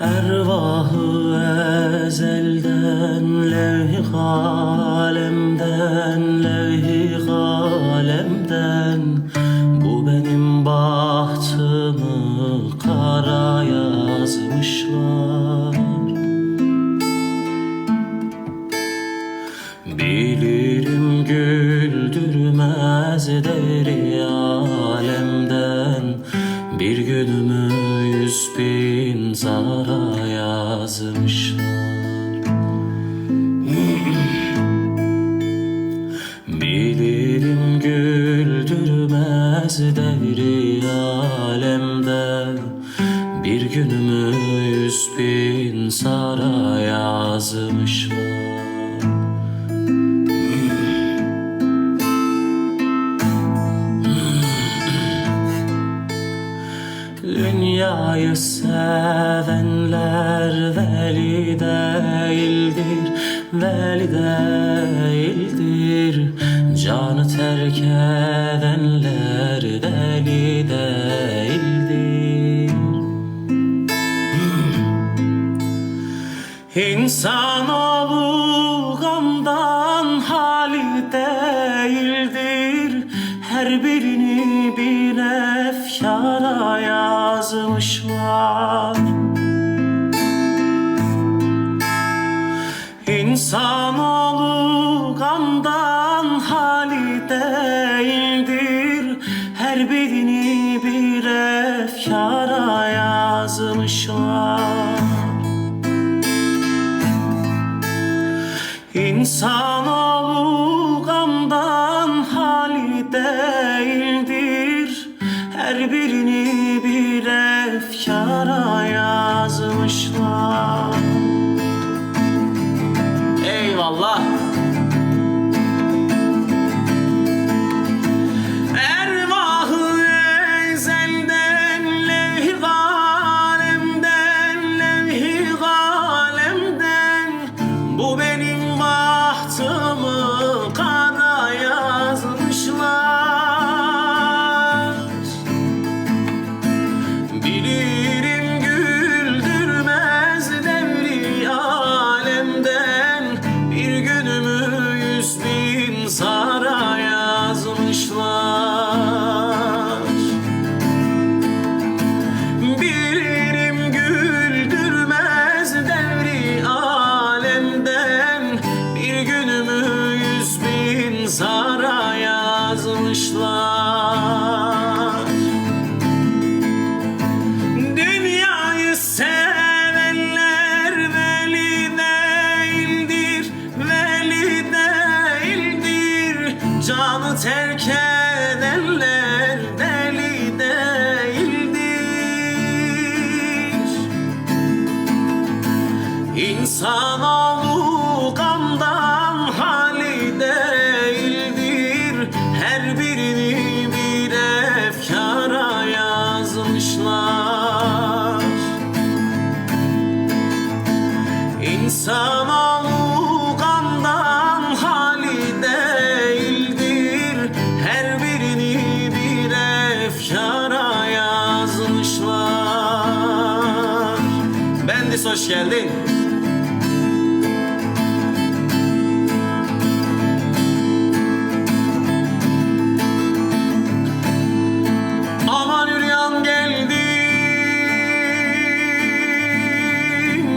Ervahı ezelden levh-i kalemden levh-i kalemden. Bu benim bahtımı kara yazmışlar. Bilirim güldürmez deri alemden Bir günümü yüz bin zara yazmışlar. Bilirim güldürmez devri alemde. Bir günümü yüz bin sara yazmışlar Dünyayı sevenler veli değildir, veli değildir. Canı terk edenler deli değildir. İnsanoğlu gamdan hali değildir Her birini bin efkara yazmışlar. İnsanoğlu gamdan hali değildir. Her birini bir efkara yazmışlar. İnsanoğlu gamdan hali değildir. Her birini bir efkara yazmışlar. Eyvallah Canı terk edenler deli değildir. İnsanoğlu gamdan hali değildir Her birini bir efkara yazmışlar İnsanoğlu hoş geldin. Aman üryan geldim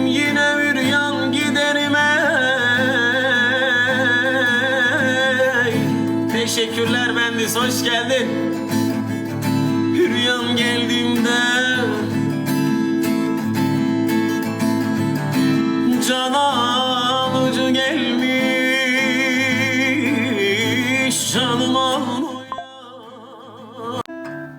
Yine üryan giderim Teşekkürler Bendis hoş geldin. Üryan geldiğimde